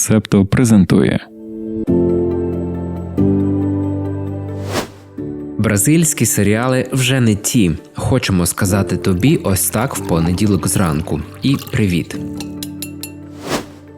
Септо презентує. Бразильські серіали вже не ті. Хочемо сказати тобі ось так в понеділок зранку. І привіт.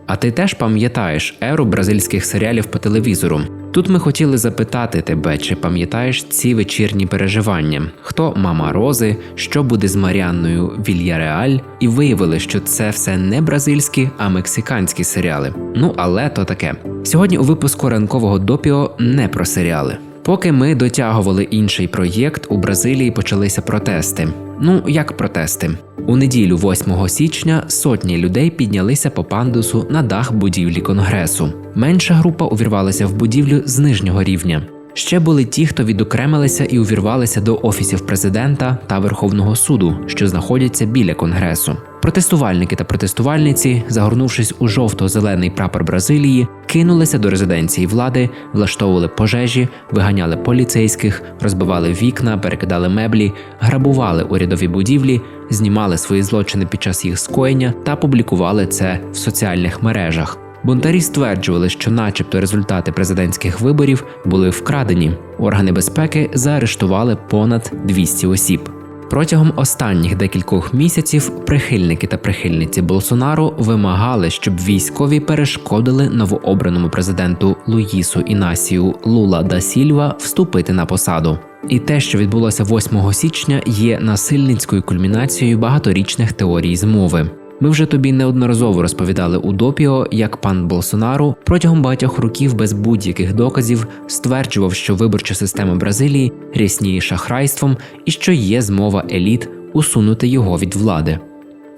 А ти теж пам'ятаєш еру бразильських серіалів по телевізору? Тут ми хотіли запитати тебе, чи пам'ятаєш ці вечірні переживання? Хто мама Рози, що буде з Маріанною Вільяреаль, і виявили, що це все не бразильські, а мексиканські серіали. Ну але то таке. Сьогодні у випуску ранкового допіо не про серіали. Поки ми дотягували інший проєкт, у Бразилії почалися протести. Ну як протести? У неділю, 8 січня, сотні людей піднялися по пандусу на дах будівлі конгресу. Менша група увірвалася в будівлю з нижнього рівня. Ще були ті, хто відокремилися і увірвалися до офісів президента та Верховного суду, що знаходяться біля конгресу. Протестувальники та протестувальниці, загорнувшись у жовто-зелений прапор Бразилії, кинулися до резиденції влади, влаштовували пожежі, виганяли поліцейських, розбивали вікна, перекидали меблі, грабували урядові будівлі, знімали свої злочини під час їх скоєння та публікували це в соціальних мережах. Бунтарі стверджували, що, начебто, результати президентських виборів були вкрадені. Органи безпеки заарештували понад 200 осіб. Протягом останніх декількох місяців прихильники та прихильниці Болсонару вимагали, щоб військові перешкодили новообраному президенту Луїсу Інасію Лула да Сільва вступити на посаду. І те, що відбулося 8 січня, є насильницькою кульмінацією багаторічних теорій змови. Ми вже тобі неодноразово розповідали у допіо, як пан Болсонару протягом багатьох років без будь-яких доказів стверджував, що виборча система Бразилії рясніє шахрайством і що є змова еліт усунути його від влади.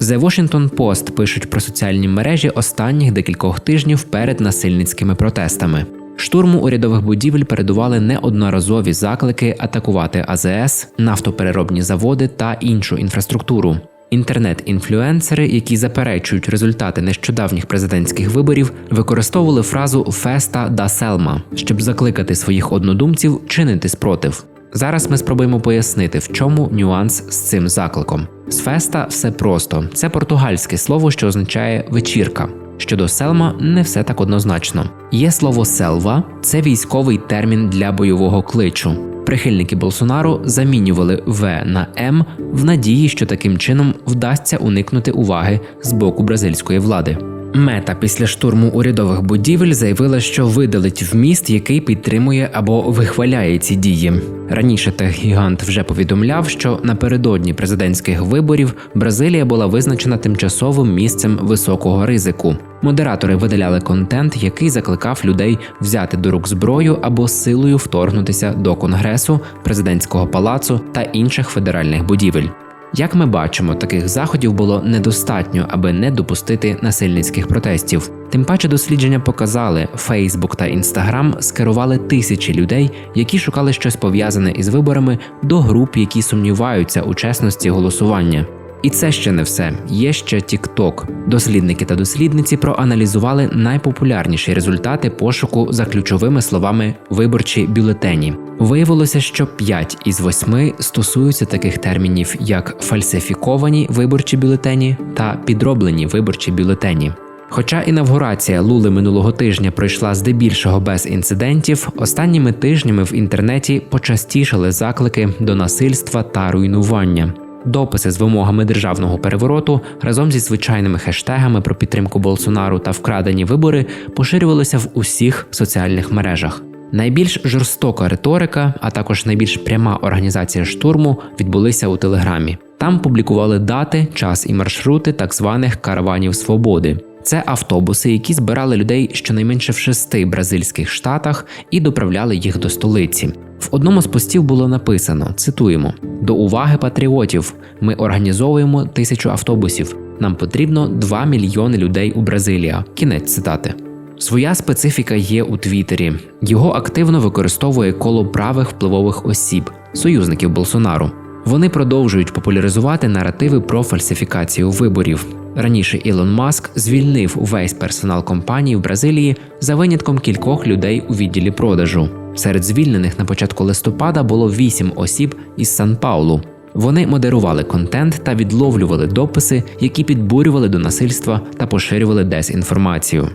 The Washington Post пишуть про соціальні мережі останніх декількох тижнів перед насильницькими протестами. Штурму урядових будівель передували неодноразові заклики атакувати АЗС, нафтопереробні заводи та іншу інфраструктуру. Інтернет-інфлюенсери, які заперечують результати нещодавніх президентських виборів, використовували фразу Феста да Селма, щоб закликати своїх однодумців чинити спротив. Зараз ми спробуємо пояснити, в чому нюанс з цим закликом. З феста все просто це португальське слово, що означає вечірка. Щодо селма, не все так однозначно. Є слово селва це військовий термін для бойового кличу. Прихильники Болсонару замінювали В на М в надії, що таким чином вдасться уникнути уваги з боку бразильської влади. Мета після штурму урядових будівель заявила, що видалить вміст, який підтримує або вихваляє ці дії. Раніше техгігант вже повідомляв, що напередодні президентських виборів Бразилія була визначена тимчасовим місцем високого ризику. Модератори видаляли контент, який закликав людей взяти до рук зброю або силою вторгнутися до конгресу, президентського палацу та інших федеральних будівель. Як ми бачимо, таких заходів було недостатньо, аби не допустити насильницьких протестів. Тим паче дослідження показали, Фейсбук та Інстаграм скерували тисячі людей, які шукали щось пов'язане із виборами до груп, які сумніваються у чесності голосування. І це ще не все. Є ще TikTok. Дослідники та дослідниці проаналізували найпопулярніші результати пошуку за ключовими словами виборчі бюлетені. Виявилося, що 5 із 8 стосуються таких термінів, як фальсифіковані виборчі бюлетені та підроблені виборчі бюлетені. Хоча інавгурація Лули минулого тижня пройшла здебільшого без інцидентів, останніми тижнями в інтернеті почастішали заклики до насильства та руйнування. Дописи з вимогами державного перевороту разом зі звичайними хештегами про підтримку Болсонару та вкрадені вибори поширювалися в усіх соціальних мережах. Найбільш жорстока риторика, а також найбільш пряма організація штурму відбулися у Телеграмі. Там публікували дати, час і маршрути так званих караванів свободи. Це автобуси, які збирали людей щонайменше в шести бразильських штатах і доправляли їх до столиці. В одному з постів було написано: цитуємо: до уваги патріотів. Ми організовуємо тисячу автобусів. Нам потрібно 2 мільйони людей у Бразилія. Кінець цитати. Своя специфіка є у Твіттері. Його активно використовує коло правих впливових осіб, союзників Болсонару. Вони продовжують популяризувати наративи про фальсифікацію виборів. Раніше Ілон Маск звільнив увесь персонал компанії в Бразилії за винятком кількох людей у відділі продажу. Серед звільнених на початку листопада було вісім осіб із Сан Паулу. Вони модерували контент та відловлювали дописи, які підбурювали до насильства та поширювали дезінформацію.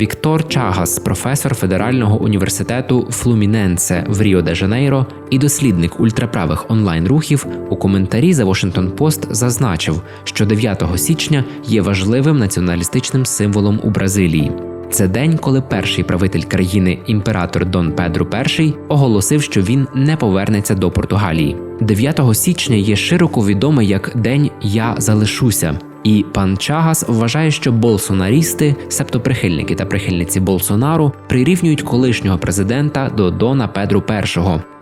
Віктор Чагас, професор Федерального університету Флуміненце в Ріо де Жанейро і дослідник ультраправих онлайн-рухів, у коментарі за Washington Post зазначив, що 9 січня є важливим націоналістичним символом у Бразилії. Це день, коли перший правитель країни, імператор Дон Педро І, оголосив, що він не повернеться до Португалії. 9 січня є широко відомий як День Я залишуся. І пан Чагас вважає, що болсонарісти, себто прихильники та прихильниці Болсонару, прирівнюють колишнього президента до Дона Педро І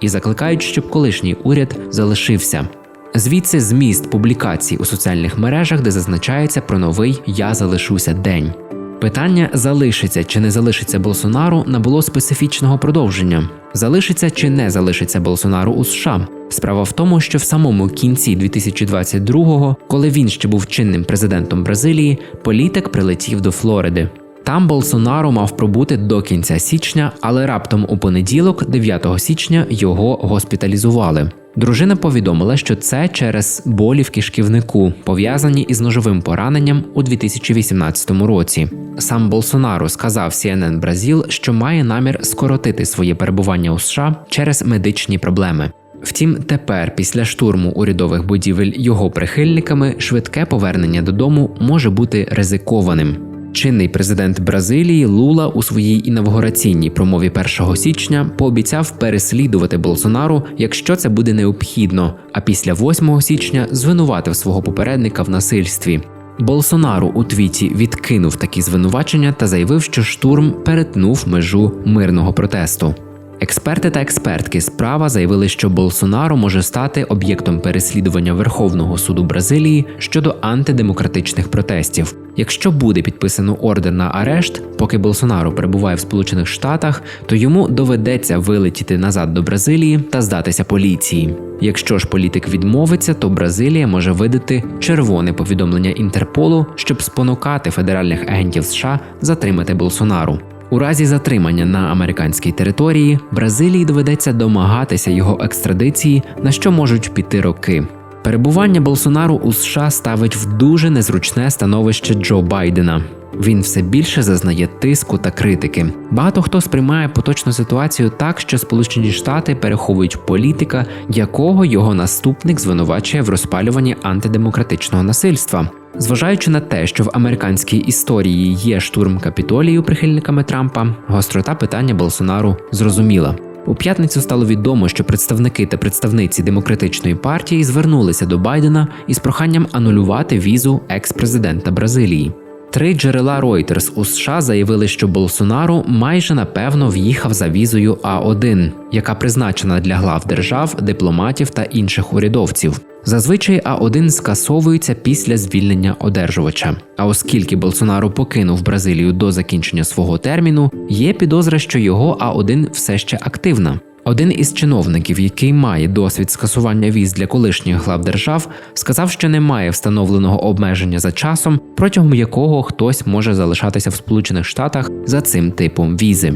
і закликають, щоб колишній уряд залишився. Звідси зміст публікацій у соціальних мережах, де зазначається про новий Я залишуся день. Питання залишиться чи не залишиться Болсонару набуло специфічного продовження: залишиться чи не залишиться Болсонару у США. Справа в тому, що в самому кінці 2022-го, коли він ще був чинним президентом Бразилії, політик прилетів до Флориди. Там Болсонару мав пробути до кінця січня, але раптом у понеділок, 9 січня, його госпіталізували. Дружина повідомила, що це через болі в кишківнику, пов'язані із ножовим пораненням у 2018 році. Сам Болсонару сказав CNN Бразіл, що має намір скоротити своє перебування у США через медичні проблеми. Втім, тепер, після штурму урядових будівель його прихильниками, швидке повернення додому може бути ризикованим. Чинний президент Бразилії Лула у своїй інавгураційній промові 1 січня пообіцяв переслідувати Болсонару, якщо це буде необхідно. А після 8 січня звинуватив свого попередника в насильстві. Болсонару у твіті відкинув такі звинувачення та заявив, що штурм перетнув межу мирного протесту. Експерти та експертки справа заявили, що Болсонару може стати об'єктом переслідування Верховного суду Бразилії щодо антидемократичних протестів. Якщо буде підписано ордер на арешт, поки Болсонару перебуває в Сполучених Штатах, то йому доведеться вилетіти назад до Бразилії та здатися поліції. Якщо ж політик відмовиться, то Бразилія може видати червоне повідомлення Інтерполу, щоб спонукати федеральних агентів США затримати Болсонару. У разі затримання на американській території Бразилії доведеться домагатися його екстрадиції, на що можуть піти роки. Перебування Болсонару у США ставить в дуже незручне становище Джо Байдена. Він все більше зазнає тиску та критики. Багато хто сприймає поточну ситуацію так, що Сполучені Штати переховують політика, якого його наступник звинувачує в розпалюванні антидемократичного насильства. Зважаючи на те, що в американській історії є штурм капітолію прихильниками Трампа, гострота питання Болсонару зрозуміла. У п'ятницю стало відомо, що представники та представниці демократичної партії звернулися до Байдена із проханням анулювати візу екс-президента Бразилії. Три джерела Reuters у США заявили, що Болсонару майже напевно в'їхав за візою А1, яка призначена для глав держав, дипломатів та інших урядовців. Зазвичай А1 скасовується після звільнення одержувача. А оскільки Болсонару покинув Бразилію до закінчення свого терміну, є підозра, що його А1 все ще активна. Один із чиновників, який має досвід скасування віз для колишніх глав держав, сказав, що немає встановленого обмеження за часом, протягом якого хтось може залишатися в Сполучених Штатах за цим типом візи.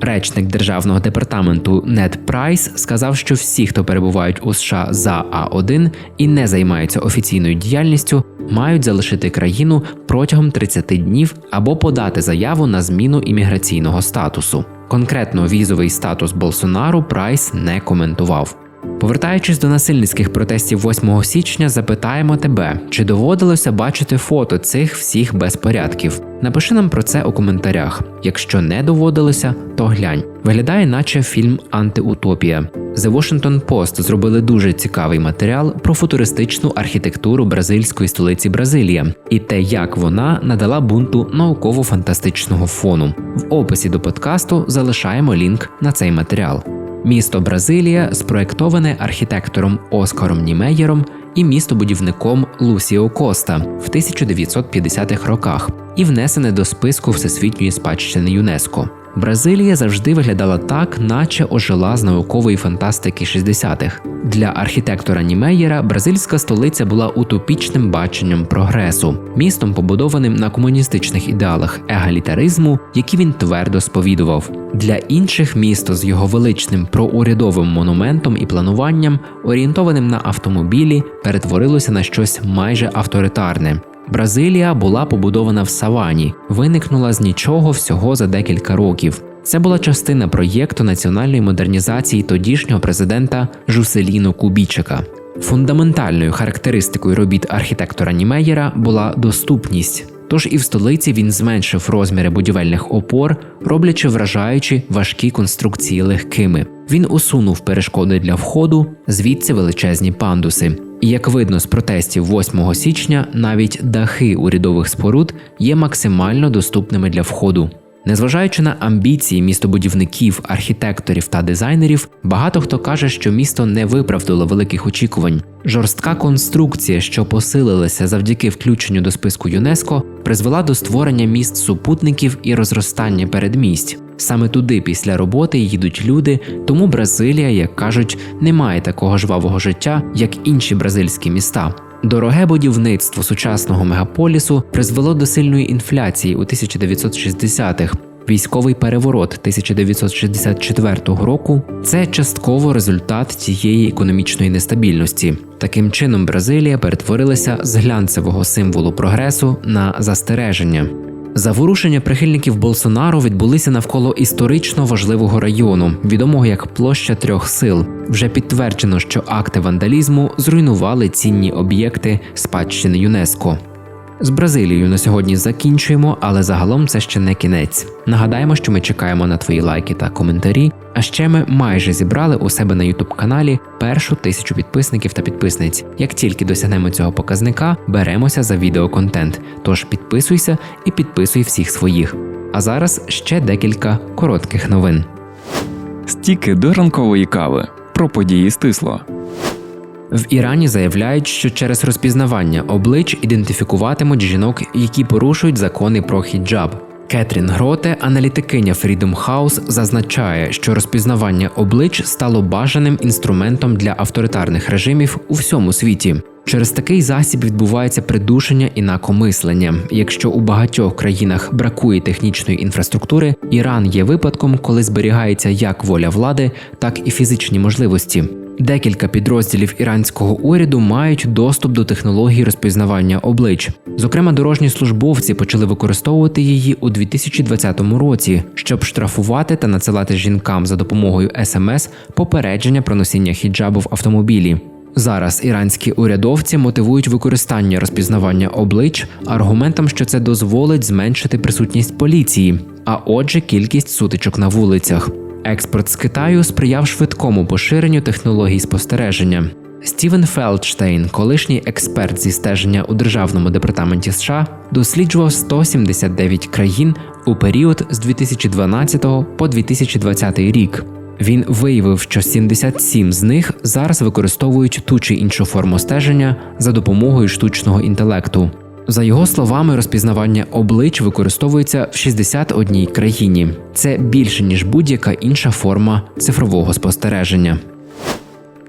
Речник державного департаменту Нед Прайс сказав, що всі, хто перебувають у США за А1 і не займаються офіційною діяльністю, мають залишити країну протягом 30 днів або подати заяву на зміну імміграційного статусу. Конкретно візовий статус Болсонару Прайс не коментував. Повертаючись до насильницьких протестів 8 січня, запитаємо тебе, чи доводилося бачити фото цих всіх безпорядків. Напиши нам про це у коментарях. Якщо не доводилося, то глянь. Виглядає, наче фільм Антиутопія. The Washington Post зробили дуже цікавий матеріал про футуристичну архітектуру бразильської столиці Бразилія і те, як вона надала бунту науково-фантастичного фону. В описі до подкасту залишаємо лінк на цей матеріал. Місто Бразилія спроектоване архітектором Оскаром Німеєром і містобудівником Лусіо Коста в 1950-х роках і внесене до списку всесвітньої спадщини ЮНЕСКО. Бразилія завжди виглядала так, наче ожила з наукової фантастики 60-х. Для архітектора Німеєра бразильська столиця була утопічним баченням прогресу, містом, побудованим на комуністичних ідеалах егалітаризму, які він твердо сповідував. Для інших місто з його величним проурядовим монументом і плануванням, орієнтованим на автомобілі, перетворилося на щось майже авторитарне. Бразилія була побудована в савані, виникнула з нічого всього за декілька років. Це була частина проєкту національної модернізації тодішнього президента Жуселіно Кубічика. Фундаментальною характеристикою робіт архітектора Німеєра була доступність. Тож і в столиці він зменшив розміри будівельних опор, роблячи вражаючі важкі конструкції легкими. Він усунув перешкоди для входу, звідси величезні пандуси. Як видно з протестів 8 січня, навіть дахи урядових споруд є максимально доступними для входу. Незважаючи на амбіції містобудівників, архітекторів та дизайнерів, багато хто каже, що місто не виправдало великих очікувань. Жорстка конструкція, що посилилася завдяки включенню до списку ЮНЕСКО, призвела до створення міст супутників і розростання передмість. Саме туди після роботи їдуть люди, тому Бразилія, як кажуть, не має такого жвавого життя, як інші бразильські міста. Дороге будівництво сучасного мегаполісу призвело до сильної інфляції у 1960-х. Військовий переворот 1964 року це частково результат цієї економічної нестабільності. Таким чином, Бразилія перетворилася з глянцевого символу прогресу на застереження. Заворушення прихильників Болсонару відбулися навколо історично важливого району, відомого як площа трьох сил. Вже підтверджено, що акти вандалізму зруйнували цінні об'єкти спадщини ЮНЕСКО. З Бразилією на сьогодні закінчуємо, але загалом це ще не кінець. Нагадаємо, що ми чекаємо на твої лайки та коментарі. А ще ми майже зібрали у себе на ютуб каналі першу тисячу підписників та підписниць. Як тільки досягнемо цього показника, беремося за відеоконтент. Тож підписуйся і підписуй всіх своїх. А зараз ще декілька коротких новин. Стіки до ранкової кави про події стисло. В Ірані заявляють, що через розпізнавання облич ідентифікуватимуть жінок, які порушують закони про хіджаб. Кетрін Гроте, аналітикиня Freedom House, зазначає, що розпізнавання облич стало бажаним інструментом для авторитарних режимів у всьому світі. Через такий засіб відбувається придушення інакомислення. Якщо у багатьох країнах бракує технічної інфраструктури, Іран є випадком, коли зберігається як воля влади, так і фізичні можливості. Декілька підрозділів іранського уряду мають доступ до технології розпізнавання облич. Зокрема, дорожні службовці почали використовувати її у 2020 році, щоб штрафувати та надсилати жінкам за допомогою смс попередження про носіння хіджабу в автомобілі. Зараз іранські урядовці мотивують використання розпізнавання облич аргументом, що це дозволить зменшити присутність поліції, а отже, кількість сутичок на вулицях. Експорт з Китаю сприяв швидкому поширенню технологій спостереження. Стівен Фелдштейн, колишній експерт зі стеження у державному департаменті США, досліджував 179 країн у період з 2012 по 2020 рік. Він виявив, що 77 з них зараз використовують ту чи іншу форму стеження за допомогою штучного інтелекту. За його словами, розпізнавання облич використовується в 61 країні. Це більше ніж будь-яка інша форма цифрового спостереження.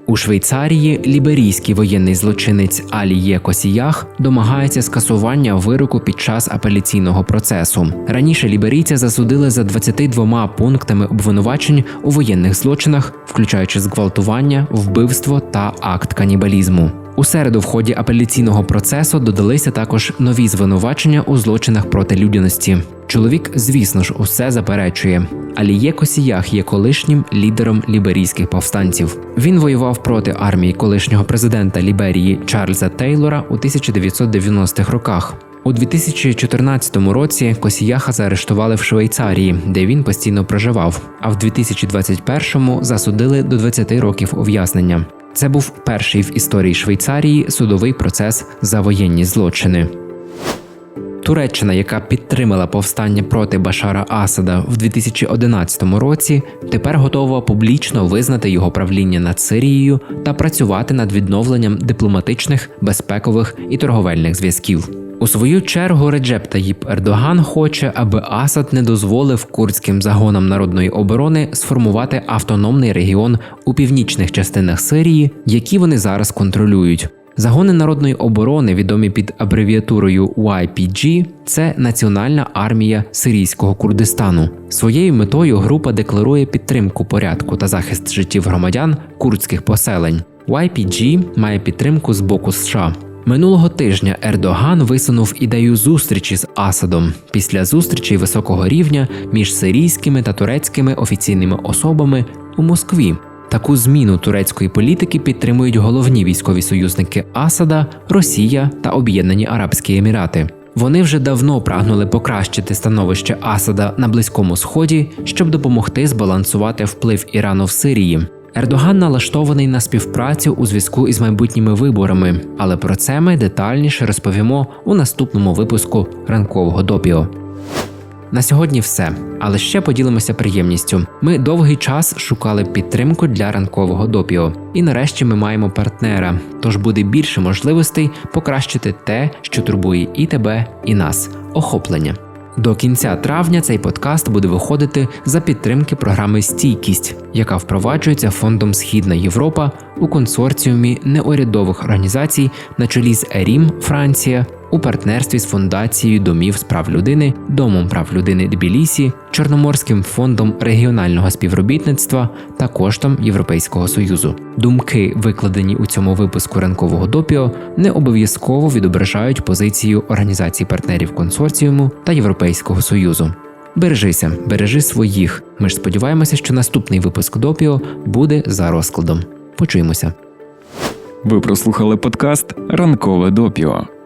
У Швейцарії ліберійський воєнний злочинець Аліє Косіях домагається скасування вироку під час апеляційного процесу. Раніше ліберійця засудили за 22 пунктами обвинувачень у воєнних злочинах, включаючи зґвалтування, вбивство та акт канібалізму. У середу в ході апеляційного процесу додалися також нові звинувачення у злочинах проти людяності. Чоловік, звісно ж, усе заперечує. Аліє Косіях є колишнім лідером ліберійських повстанців. Він воював проти армії колишнього президента Ліберії Чарльза Тейлора у 1990-х роках. У 2014 році Косіяха заарештували в Швейцарії, де він постійно проживав. А в 2021-му засудили до 20 років ув'язнення. Це був перший в історії Швейцарії судовий процес за воєнні злочини. Туреччина, яка підтримала повстання проти Башара Асада в 2011 році, тепер готова публічно визнати його правління над Сирією та працювати над відновленням дипломатичних, безпекових і торговельних зв'язків. У свою чергу Реджеп Таїп Ердоган хоче, аби Асад не дозволив курдським загонам народної оборони сформувати автономний регіон у північних частинах Сирії, які вони зараз контролюють. Загони народної оборони, відомі під абревіатурою YPG, це Національна армія Сирійського Курдистану. Своєю метою група декларує підтримку порядку та захист життів громадян курдських поселень. YPG має підтримку з боку США. Минулого тижня Ердоган висунув ідею зустрічі з Асадом після зустрічі високого рівня між сирійськими та турецькими офіційними особами у Москві. Таку зміну турецької політики підтримують головні військові союзники Асада, Росія та Об'єднані Арабські Емірати. Вони вже давно прагнули покращити становище Асада на Близькому Сході, щоб допомогти збалансувати вплив Ірану в Сирії. Ердоган налаштований на співпрацю у зв'язку із майбутніми виборами, але про це ми детальніше розповімо у наступному випуску ранкового допіо. На сьогодні все, але ще поділимося приємністю. Ми довгий час шукали підтримку для ранкового допіо, і нарешті ми маємо партнера. Тож буде більше можливостей покращити те, що турбує і тебе, і нас охоплення. До кінця травня цей подкаст буде виходити за підтримки програми Стійкість, яка впроваджується фондом Східна Європа у консорціумі неурядових організацій на чолі з ЕРІМ Франція у партнерстві з фундацією домів з прав людини, Домом прав людини Тбілісі, Чорноморським фондом регіонального співробітництва та коштом Європейського союзу. Думки, викладені у цьому випуску ранкового допіо, не обов'язково відображають позицію організацій партнерів консорціуму та Європейського союзу. Бережися, бережи своїх. Ми ж сподіваємося, що наступний випуск допіо буде за розкладом. Почуємося. Ви прослухали подкаст Ранкове допіо.